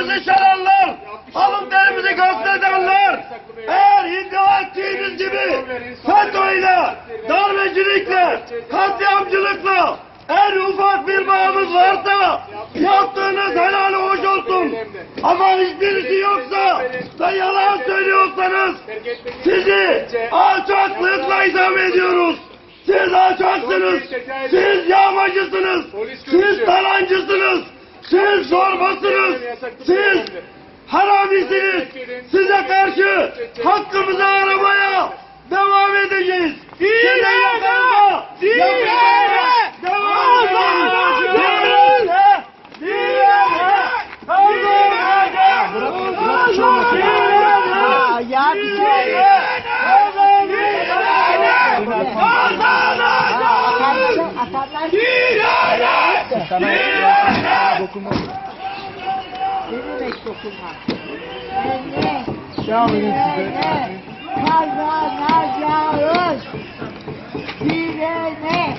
Gençlerimizi çalanlar, alın derimizi gasledenler, eğer iddia gibi FETÖ'yle, darbecilikle, katliamcılıkla en ufak bir bağımız varsa yaptığınız helal hoş olsun. Ama hiçbirisi yoksa da yalan söylüyorsanız sizi alçaklıkla itham ediyoruz. Siz alçaksınız, siz yağmacısınız, siz talancısınız, siz zorbasınız, siz haramisiniz. Size karşı hakkımızı aramaya devam edeceğiz. Yakarma, yapıştırma, devam edeceğiz. Ya bir şey. Atarlar. Ne demek dokunmak? Anne. Şahıyım. Kazanacağız. Direne.